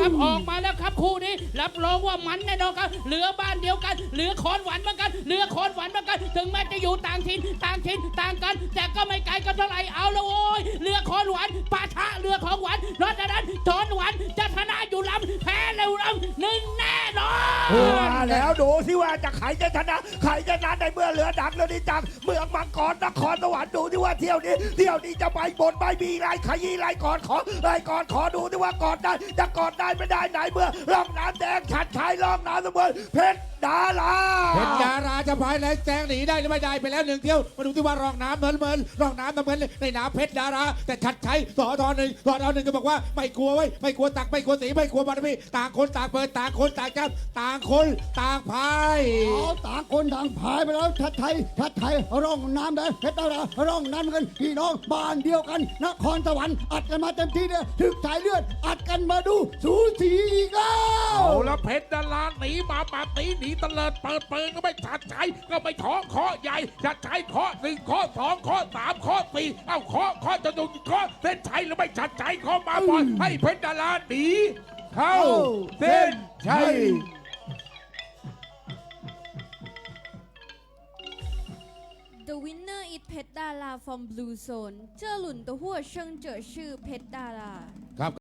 ครับออกมาแล้วครับคู่นี้ รับรองว่ามันแน่นอนครับ เหลือบ้านเดียวกัน เหลือคอนหวันเหมือนกัน เหลือคอนหวันเหมือนกัน ถึงแม้จะอยู่ต่างถิ่นต่างถิ่นต่างกัน แต่ก็ไม่ไกลกันเท่าไหร่เอาละโว้ยเหลือคอนหวันปะทะเรือของหวันนอกจากนั้นทอนหวันจะชนะอยู่ลำแพ้เร็วลำหนึ่งแน่ นอน มาแล้วดูสิว่าจะใครจะชนะใครจะชนะในเมื่อเรือดังเรือนี้จังเมืองมังกรนครสวรรค์ดูที่ว่าเที่ยวนี้เที่ยวนี้จะไปบนไม่มีไรขยี้ไรก่อนขอไรก่อนขอดูที่ว่ากอดได้จะกอดได้ไม่ได้ไหนเมื่อร่องน้ำแดงชัดชัยร่องน้ำเสมอเพชรดาราเพชรดาราจะพายแรงแซงหนีได้หรือไม่ได้ไปแล้วหนึ่งเที่ยวมาดูที่ว่ารองน้ำเหมือนเหมือนรองน้ำน้ำเหมือนในน้ำเพชรดารา แต่ชัดชัยสอทอหนึ่งสอทอหนึ่งก็บอกว่าไม่กลัวไว้ยไม่กลัวตักไม่กลัวสีไม่กลัวบารมีต่างคนต่างเปิดต่างคนต่างจับต่างคนต่างพาย เอาต่างคนต่างพายไปแล้วชัดไทยชัดไทยร่องน้ำแดงเพชรดาราร่องน้ำเงินพี่น้องบ้านเดียวกัน นครสวรรค์อัดกันมาเต็มที่เนี่ยถึกสายเลือด อัดกันมาดูสูสีอีกแล้วเอาละเพชรดาราหนีมาปาตีหนีตะเลิดเปิดเปิงก็ไม่ชัดใจก็ไม่ท้อเคาะใหญ่ชัดใจเคาะหนึ่งเคาะสองเคาะสามเคาะสี่เอ้าเคาะเคาะจะดูเคาะเส้นชัยหรือไม่ชัดใจเคาะมาบอลให้เพชรดาราหนีเข้าเส้น ใช่ The winner is เพชรดารา from Blue Zone เจ้าหลุนตัวหัวเชิงเจอชื่อเพชรดารา